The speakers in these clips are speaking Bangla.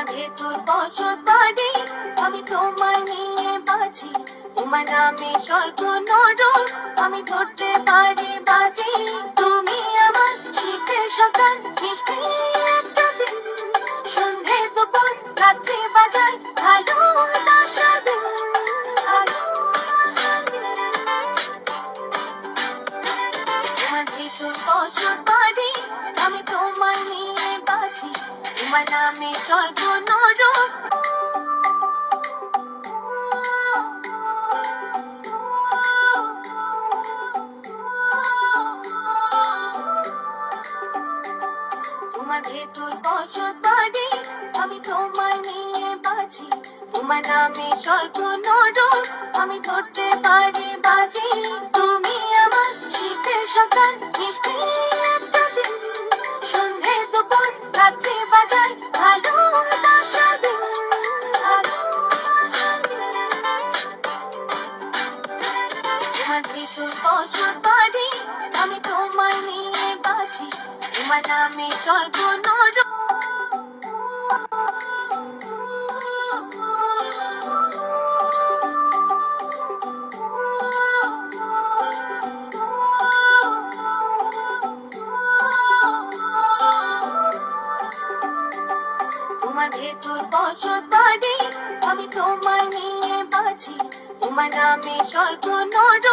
তোমার ভেতর বসত আমি তোমায় নিয়ে বাঁচি তোমার নামে স্বর্গ নর আমি ধরতে পারি বাজি। তুমি আমার শীতের সকাল, মিষ্টি একটা দিন। সন্ধে দুপুর, রাত্রি বাজায় ভালো। তোমার আমি তোমায় নিয়ে বাঁচি তোমার নামে স্বর্গ ভেতর বসত বাড়ি আমি তোমায় নিয়ে বাঁচি তোমার নামে স্বর্গ নর আমি ধরতে পারি বাজি। তুমি আমার শীতের সকাল মিষ্টি তোমার বাড়ি আমি তোমায় নিয়ে বাঁচি। তোমার নামে স্বর্গ নর তোমার ভেতর বসত আমি তোমায় নিয়ে বাঁচি। তোমার নামে স্বর্গ নর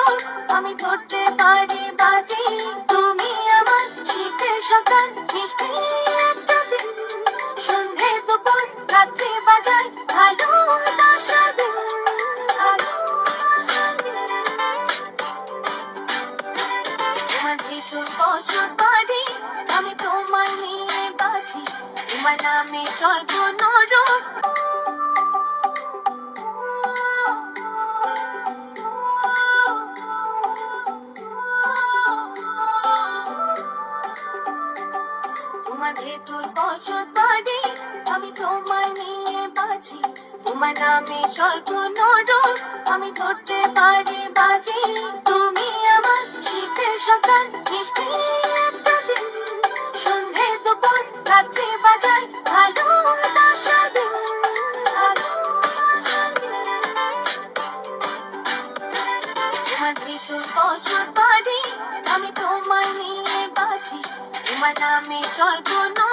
আমি ধরতে পারি বাজি। তুমি আমার শীতের সকাল, মিষ্টি একটা দিন। সন্ধে দুপুর, রাত্রি দিন। দিন। তোমার ভেতর আমি তোমায় নিয়ে বাঁচি তোমার নামে স্বর্গ নর তোমার ভেতর বসত আমি তোমায় নিয়ে বাজি। তোমার নামে স্বর্গ নর আমি ধরতে পারি বাজি। তুমি আমার শীতের সকাল, মিষ্টি when I meet joy to know